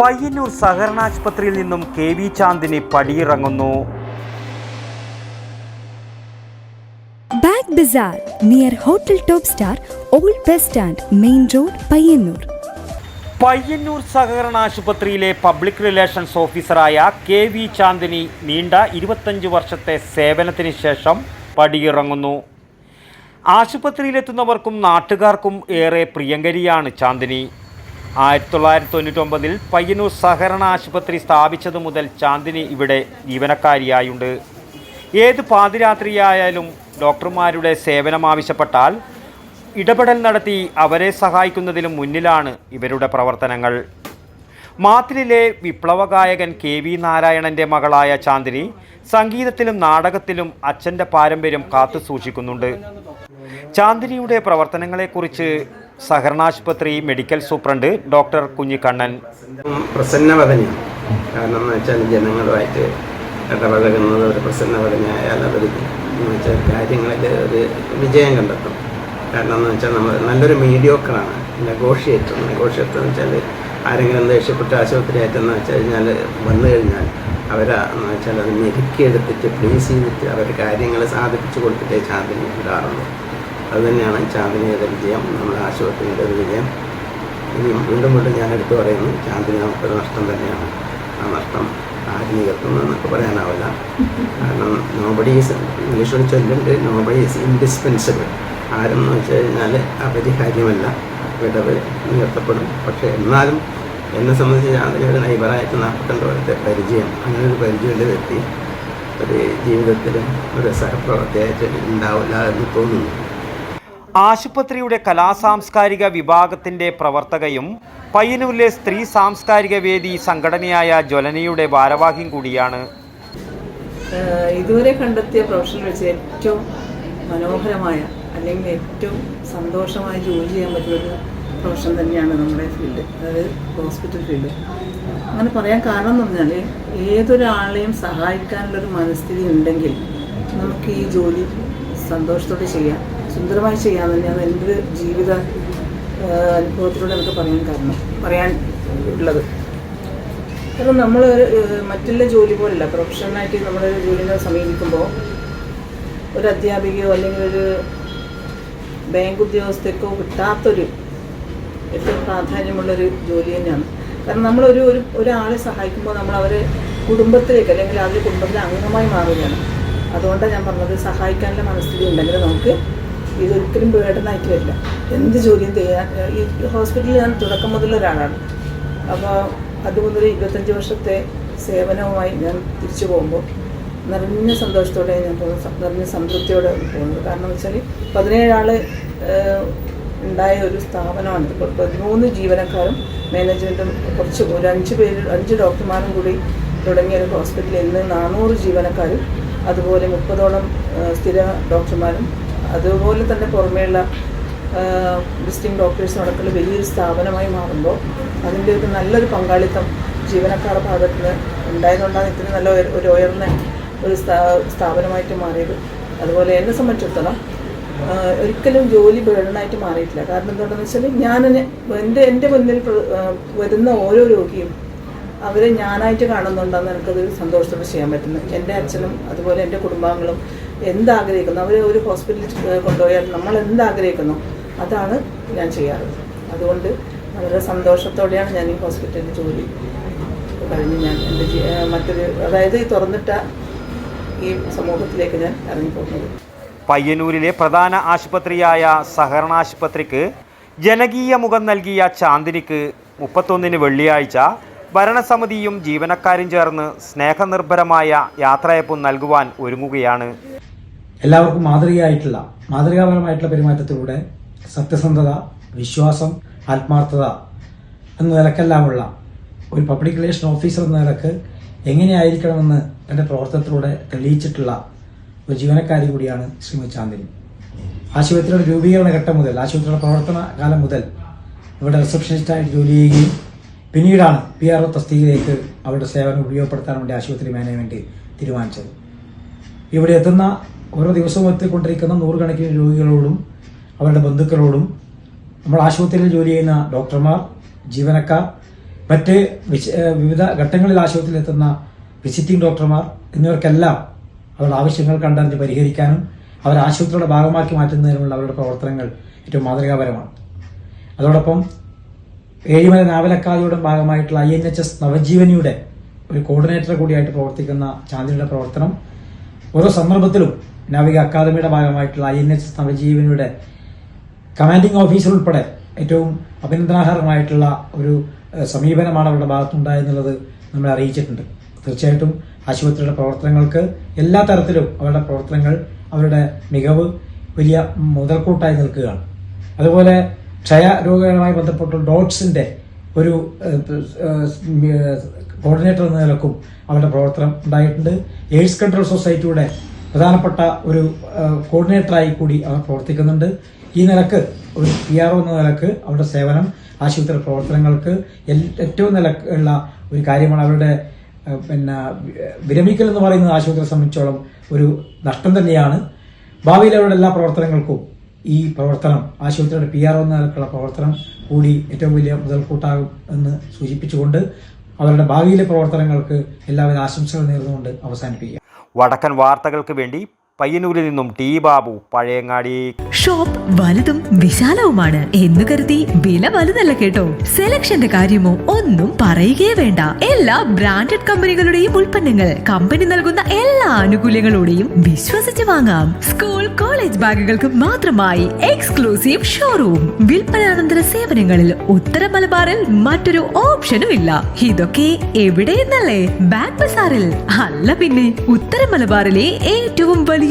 പയ്യന്നൂർ സഹകരണ ആശുപത്രിയിൽ നിന്നും K V Chandini പടിയിറങ്ങുന്നു. Bag bazaar near hotel top star old bus stand main road Payyanur. Payyanur സഹകരണ ആശുപത്രിയിലെ പബ്ലിക് റിലേഷൻസ് ഓഫീസറായ കെ വി ചാന്ദിനി നീണ്ട ഇരുപത്തഞ്ച് വർഷത്തെ സേവനത്തിന് ശേഷം പടിയിറങ്ങുന്നു. ആശുപത്രിയിലെത്തുന്നവർക്കും നാട്ടുകാർക്കും ഏറെ പ്രിയങ്കരിയാണ് ചാന്ദിനി. ആയിരത്തി തൊള്ളായിരത്തി തൊണ്ണൂറ്റൊമ്പതിൽ പയ്യന്നൂർ സഹകരണ ആശുപത്രി സ്ഥാപിച്ചതു മുതൽ ചാന്ദിനി ഇവിടെ ജീവനക്കാരിയായുണ്ട്. ഏത് പാതിരാത്രിയായാലും ഡോക്ടർമാരുടെ സേവനം ആവശ്യപ്പെട്ടാൽ ഇടപെടൽ നടത്തി അവരെ സഹായിക്കുന്നതിലും മുന്നിലാണ് ഇവരുടെ പ്രവർത്തനങ്ങൾ. മാത്തിലെ വിപ്ലവഗായകൻ കെ വി നാരായണന്റെ മകളായ ചാന്ദിനി സംഗീതത്തിലും നാടകത്തിലും അച്ഛന്റെ പാരമ്പര്യം കാത്തു സൂക്ഷിക്കുന്നുണ്ട് ചാന്ദിനിയുടെ പ്രവർത്തനങ്ങളെക്കുറിച്ച് സഹകരണാശുപത്രി മെഡിക്കൽ സൂപ്രണ്ട് ഡോക്ടർ കുഞ്ഞിക്കണ്ണൻ. പ്രസന്നവദനയാണ് കാരണം എന്ന് വെച്ചാൽ ജനങ്ങളുമായിട്ട് ഇടപഴകുന്നത് ഒരു പ്രസന്നവദനയായാൽ അവർ എന്ന് വെച്ചാൽ കാര്യങ്ങളിൽ ഒരു വിജയം കണ്ടെത്തും. കാരണം എന്ന് വെച്ചാൽ നമ്മൾ നല്ലൊരു മീഡിയോക്കറാണ് നെഗോഷിയേറ്റർ നെഗോഷിയേറ്റർ എന്ന് വെച്ചാൽ ആരെങ്കിലും ദേഷ്യപ്പെട്ട് ആശുപത്രി ആയിട്ടെന്ന് വെച്ച് കഴിഞ്ഞാൽ വന്നു കഴിഞ്ഞാൽ അവരെ എന്ന് വെച്ചാൽ അത് മെരുക്കിയെടുത്തിട്ട് പ്ലീസ് ചെയ്തിട്ട് അവർ കാര്യങ്ങൾ സാധിപ്പിച്ചു കൊടുത്തിട്ടേ ചാന്ദിനി വിടാറുള്ളൂ അതുതന്നെയാണ് ചാന്ദിനിയുടെ വിജയം നമ്മുടെ ആശുപത്രിയുടെ ഒരു വിജയം. ഇനി വീണ്ടും വീണ്ടും ഞാൻ എടുത്തു പറയുന്നു ചാന്ദിനി നമുക്കൊരു നഷ്ടം തന്നെയാണ്. ആ നഷ്ടം ആര് നികത്തുന്നതെന്നൊക്കെ പറയാനാവില്ല. കാരണം നോബഡി ഈസ് ഇംഗ്ലീഷിൽ ചൊല്ലുണ്ട് നോബഡി ഈസ് ഇൻഡിസ്പെൻസിബിൾ ആരെന്ന് വെച്ച് കഴിഞ്ഞാൽ അപരിഹാര്യമല്ല. വിടവ് നികത്തപ്പെടും. പക്ഷേ എന്നാലും എന്നെ സംബന്ധിച്ച് ചാന്ദിനി ഒരു നൈബറായിട്ട് നാൽപ്പത്തിരണ്ട് വർഷത്തെ പരിചയം അങ്ങനെ ഒരു പരിചയമുള്ള വ്യക്തി ഒരു ജീവിതത്തിലും ഒരു സഹപ്രവർത്തിയായിട്ട് ഉണ്ടാവില്ല എന്ന് തോന്നുന്നു. ആശുപത്രിയുടെ കലാസാംസ്കാരിക വിഭാഗത്തിന്റെ പ്രവർത്തകയും പയ്യന്നൂരിലെ സ്ത്രീ സാംസ്കാരിക വേദി സംഘടനയായ ജ്വലനയുടെ ഭാരവാഹിയും കൂടിയാണ്. ഇതുവരെ കണ്ടെത്തിയ പ്രൊഫഷൻ വെച്ച് ഏറ്റവും മനോഹരമായ അല്ലെങ്കിൽ ഏറ്റവും സന്തോഷമായി ജോലി ചെയ്യാൻ പറ്റുന്ന പ്രൊഫഷൻ തന്നെയാണ് നമ്മുടെ ഫീൽഡ് അതായത് ഹോസ്പിറ്റൽ ഫീൽഡ്. അങ്ങനെ പറയാൻ കാരണം എന്ന് പറഞ്ഞാൽ ഏതൊരാളെയും സഹായിക്കാനുള്ളൊരു മനസ്ഥിതി ഉണ്ടെങ്കിൽ നമുക്ക് ഈ ജോലി സന്തോഷത്തോടെ ചെയ്യാം. സുന്ദരമായി ചെയ്യാൻ തന്നെയാണ് എന്റെ ഒരു ജീവിത അനുഭവത്തിലൂടെ നമുക്ക് പറയാൻ കാരണം പറയാൻ ഉള്ളത്. കാരണം നമ്മൾ മറ്റുള്ള ജോലി പോലല്ല പ്രൊഫഷണലായിട്ട് നമ്മളൊരു ജോലിനെ സമീപിക്കുമ്പോൾ ഒരു അധ്യാപികയോ അല്ലെങ്കിൽ ഒരു ബാങ്ക് ഉദ്യോഗസ്ഥക്കോ കിട്ടാത്തൊരു ഏറ്റവും പ്രാധാന്യമുള്ളൊരു ജോലി തന്നെയാണ്. കാരണം നമ്മളൊരു ഒരു ഒരാളെ സഹായിക്കുമ്പോൾ നമ്മൾ അവരെ കുടുംബത്തിലേക്ക് അല്ലെങ്കിൽ അവരുടെ കുടുംബത്തിലെ അംഗമായി മാറുകയാണ്. അതുകൊണ്ടാണ് ഞാൻ പറഞ്ഞത് സഹായിക്കാനുള്ള മനസ്ഥിതി ഉണ്ടെങ്കിൽ നമുക്ക് ഇതൊരിക്കലും പേടനായിട്ട് വരില്ല എന്ത് ജോലിയും ചെയ്യാൻ ഈ ഹോസ്പിറ്റലിൽ ഞാൻ തുടക്കം മുതൽ ഒരാളാണ്. അപ്പോൾ അതുമുതൽ ഇരുപത്തഞ്ച് വർഷത്തെ സേവനവുമായി ഞാൻ തിരിച്ചു പോകുമ്പോൾ നിറഞ്ഞ സന്തോഷത്തോടെ ഞാൻ പോകുന്നത് നിറഞ്ഞ സംതൃപ്തിയോടെ പോകുന്നത് കാരണം വെച്ചാൽ പതിനേഴാൾ ഉണ്ടായ ഒരു സ്ഥാപനമാണ്. ഇപ്പോൾ പതിമൂന്ന് ജീവനക്കാരും മാനേജ്മെന്റും കുറച്ച് ഒരു അഞ്ച് പേര് അഞ്ച് ഡോക്ടർമാരും കൂടി തുടങ്ങിയ ഒരു ഹോസ്പിറ്റലിൽ ഇന്ന് നാനൂറ് ജീവനക്കാരും അതുപോലെ മുപ്പതോളം സ്ഥിര ഡോക്ടർമാരും അതുപോലെ തന്നെ പുറമേയുള്ള വിസിറ്റിംഗ് ഡോക്ടേഴ്സ് നടക്കുന്ന വലിയൊരു സ്ഥാപനമായി മാറുമ്പോൾ അതിന്റെ ഒരു നല്ലൊരു പങ്കാളിത്തം ജീവനക്കാരുടെ ഭാഗത്ത് നിന്ന് ഉണ്ടായതുകൊണ്ടാണ് ഇത്രയും നല്ല ഒരു ഉയർന്ന ഒരു സ്ഥാ- സ്ഥാപനമായിട്ട് മാറിയത്. അതുപോലെ എന്നെ സംബന്ധിച്ചിടത്തോളം ഒരിക്കലും ജോലി ബേഡനായിട്ട് മാറിയിട്ടില്ല. കാരണം എന്താണെന്ന് വെച്ചാൽ ഞാൻ എന്റെ എന്റെ മുന്നിൽ വരുന്ന ഓരോ രോഗിയും അവരെ ഞാനായിട്ട് കാണുന്നുണ്ടെന്ന് എനിക്കത് സന്തോഷത്തോടെ ചെയ്യാൻ പറ്റുന്നു. എന്റെ അച്ഛനും അതുപോലെ എന്റെ കുടുംബാംഗങ്ങളും എന്താഗ്രഹിക്കുന്നു? അവരെ ഒരു ഹോസ്പിറ്റലിൽ കൊണ്ടുപോയാൽ നമ്മൾ എന്താഗ്രഹിക്കുന്നു? അതാണ് ഞാൻ ചെയ്യാറ്. അതുകൊണ്ട് വളരെ സന്തോഷത്തോടെയാണ് ഞാൻ ഈ ഹോസ്പിറ്റലിൽ ജോലി കഴിഞ്ഞ് ഞാൻ എന്റെ മറ്റൊരു അതായത് ഈ തുറന്നിട്ട ഈ സമൂഹത്തിലേക്ക് ഞാൻ ഇറങ്ങിപ്പോകുന്നത്. പയ്യന്നൂരിലെ പ്രധാന ആശുപത്രിയായ സഹകരണ ആശുപത്രിക്ക് ജനകീയ മുഖം നൽകിയ ചാന്ദിനിക്ക് മുപ്പത്തൊന്നിന് വെള്ളിയാഴ്ച ഭരണസമിതിയും ജീവനക്കാരും ചേർന്ന് സ്നേഹനിർഭരമായ യാത്രയപ്പം നൽകുവാൻ ഒരുങ്ങുകയാണ്. എല്ലാവർക്കും മാതൃകയായിട്ടുള്ള മാതൃകാപരമായിട്ടുള്ള പെരുമാറ്റത്തിലൂടെ സത്യസന്ധത വിശ്വാസം ആത്മാർത്ഥത എന്ന നിലക്കെല്ലാമുള്ള ഒരു പബ്ലിക് റിലേഷൻ ഓഫീസർ എന്ന നിലയ്ക്ക് എങ്ങനെയായിരിക്കണമെന്ന് എന്റെ പ്രവർത്തനത്തിലൂടെ തെളിയിച്ചിട്ടുള്ള ഒരു ജീവനക്കാരി കൂടിയാണ് ശ്രീമതി ചാന്ദിനി. ആശുപത്രിയുടെ രൂപീകരണ ഘട്ടം മുതൽ ആശുപത്രിയുടെ പ്രവർത്തന കാലം മുതൽ ഇവിടെ റിസപ്ഷനിസ്റ്റായിട്ട് ജോലി ചെയ്യുകയും പിന്നീടാണ് പി ആർ ഒ തസ്തികയിലേക്ക് അവരുടെ സേവനം ഉപയോഗപ്പെടുത്താൻ വേണ്ടി ആശുപത്രി മാനേജ്മെന്റ് തീരുമാനിച്ചത്. ഇവിടെ എത്തുന്ന ഓരോ ദിവസവും എത്തിക്കൊണ്ടിരിക്കുന്ന നൂറുകണക്കിന് രോഗികളോടും അവരുടെ ബന്ധുക്കളോടും നമ്മൾ ആശുപത്രിയിൽ ജോലി ചെയ്യുന്ന ഡോക്ടർമാർ ജീവനക്കാർ മറ്റ് വിവിധ ഘട്ടങ്ങളിൽ ആശുപത്രിയിൽ എത്തുന്ന വിസിറ്റിംഗ് ഡോക്ടർമാർ എന്നിവർക്കെല്ലാം അവരുടെ ആവശ്യങ്ങൾ കണ്ടറിഞ്ഞ് പരിഹരിക്കാനും അവർ ആശുപത്രിയുടെ ഭാഗമാക്കി മാറ്റുന്നതിനുമുള്ള അവരുടെ പ്രവർത്തനങ്ങൾ ഏറ്റവും മാതൃകാപരമാണ്. അതോടൊപ്പം ഏഴിമല നാവലക്കാതിയുടെ ഭാഗമായിട്ടുള്ള ഐ എൻ എച്ച് എസ് നവജീവനിയുടെ ഒരു കോർഡിനേറ്റർ കൂടിയായിട്ട് പ്രവർത്തിക്കുന്ന ചാന്ദിനിയുടെ പ്രവർത്തനം. ഓരോ സന്ദർഭത്തിലും നാവിക അക്കാദമിയുടെ ഭാഗമായിട്ടുള്ള ഐ എൻ എച്ച് എസ് നവജീവനിയുടെ കമാൻഡിംഗ് ഓഫീസർ ഉൾപ്പെടെ ഏറ്റവും അഭിനന്ദനാർഹമായിട്ടുള്ള ഒരു സമീപനമാണ് അവരുടെ ഭാഗത്തുണ്ടായെന്നുള്ളത് നമ്മളെ അറിയിച്ചിട്ടുണ്ട്. തീർച്ചയായിട്ടും ആശുപത്രിയുടെ പ്രവർത്തനങ്ങൾക്ക് എല്ലാ തരത്തിലും അവരുടെ പ്രവർത്തനങ്ങൾ അവരുടെ മികവ് വലിയ മുതൽക്കൂട്ടായി നിൽക്കുകയാണ്. അതുപോലെ ക്ഷയ രോഗങ്ങളുമായി ബന്ധപ്പെട്ട ഡോട്ട്സിന്റെ ഒരു കോർഡിനേറ്റർ എന്ന നിലക്കും അവരുടെ പ്രവർത്തനം ഉണ്ടായിട്ടുണ്ട്. എയ്ഡ്സ് കൺട്രോൾ സൊസൈറ്റിയുടെ പ്രധാനപ്പെട്ട ഒരു കോർഡിനേറ്ററായി കൂടി അവർ പ്രവർത്തിക്കുന്നുണ്ട്. ഈ നിലയ്ക്ക് ഒരു പി ആർ എന്ന നിലയ്ക്ക് അവരുടെ സേവനം ആശുപത്രി പ്രവർത്തനങ്ങൾക്ക് ഏറ്റവും നിലക്കുള്ള ഒരു കാര്യമാണ് അവരുടെ പിന്നെ വിരമിക്കൽ എന്ന് പറയുന്നത് ആശുപത്രിയെ സംബന്ധിച്ചോളം ഒരു നഷ്ടം തന്നെയാണ്. ഭാവിയിൽ അവരുടെ എല്ലാ പ്രവർത്തനങ്ങൾക്കും ഈ പ്രവർത്തനം ആശുപത്രിയുടെ പി ആർ ഒ നിലക്കുള്ള പ്രവർത്തനം കൂടി ഏറ്റവും വലിയ മുതൽക്കൂട്ടാകും എന്ന് സൂചിപ്പിച്ചുകൊണ്ട് അവരുടെ ഭാവിയിലെ പ്രവർത്തനങ്ങൾക്ക് എല്ലാവിധ ആശംസകൾ നേർന്നുകൊണ്ട് അവസാനിപ്പിക്കുക. വടക്കൻ വാർത്തകൾക്ക് വേണ്ടി പയ്യന്നൂരിൽ നിന്നും ടി ബാബു പഴയങ്ങാടി. ഷോപ്പ് വലുതും വിശാലവുമാണ് എന്ന് കരുതി വില വലുതല്ല കേട്ടോ. സെലക്ഷന്റെ കാര്യമോ ഒന്നും പറയുകയേ വേണ്ട. എല്ലാ ബ്രാൻഡഡ് കമ്പനികളുടെയും ഉൽപ്പന്നങ്ങൾ കമ്പനി നൽകുന്ന എല്ലാ ആനുകൂല്യങ്ങളോടെയും വിശ്വസിച്ച് വാങ്ങാം. സ്കൂൾ കോളേജ് ബാഗുകൾക്ക് മാത്രമായി എക്സ്ക്ലൂസീവ് ഷോറൂം. വിൽപ്പനാനന്തര സേവനങ്ങളിൽ ഉത്തര മലബാറിൽ മറ്റൊരു ഓപ്ഷനും ഇല്ല ഇതൊക്കെ എവിടെയെന്നല്ലേ? ബാഗ് ബസാറിൽ. അല്ല പിന്നെ ഉത്തര മലബാറിലെ ഏറ്റവും വലിയ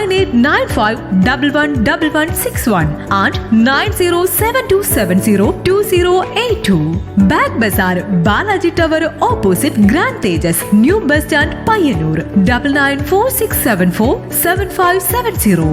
nine eight nine five double one double one six one and nine zero seven two seven zero two zero eight two bag bazaar Balaji tower opposite grand Thejas new bus stand Payyanur double nine four six seven four seven five seven zero